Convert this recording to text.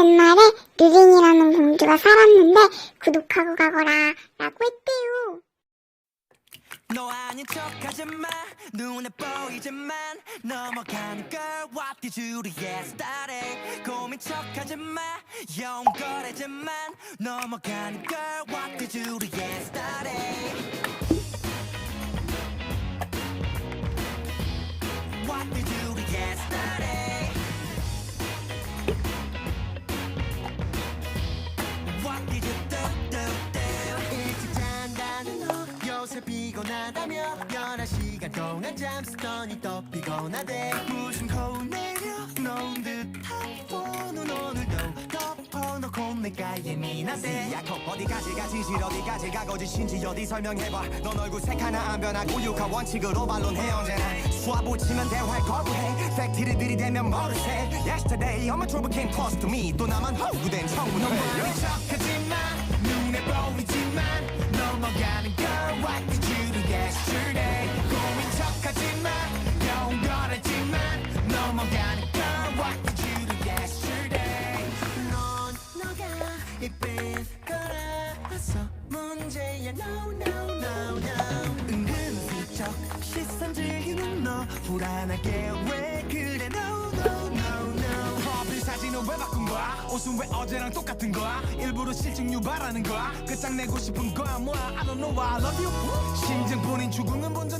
옛날에 르링이라는 공주가 살았는데 구독하고 가거라 라고 했대요. 너 아닌 척 하지 마. 눈에 보이지만 넘어가는 걸 What did you do yesterday? 고민 척 하지 마. 영거래지만 넘어가는 걸 What did you do yesterday 동안 잠쓰더니 또 피곤하대 무슨 거울 내려 놓은 듯한 폰은 오늘도 덮어놓고 내가 예민하대 야코 어디까지 가지실 어디까지 가고 지신지 어디 설명해봐. 넌 얼굴 색 하나 안 변하고 육하 원칙으로 반론해 언제나. 수화 붙이면 대화를 거부해. 팩트를 들이대면 모르세 Yesterday I'm a trouble king. Close to me. 또 나만 허구된 청문회. 너무 척하지 문제야. No no no no. 은근슬쩍 시선 즐기는 너. 불안하게 왜 그래? No no no no. 프로필 사진은 왜 바꾼 거야? 옷은 왜 어제랑 똑같은 거야? 일부러 실증 유발하는 거야? 끝장내고 싶은 거야 뭐야? I don't know why I love you. 심증뿐인 죽음은 본전도 못 가.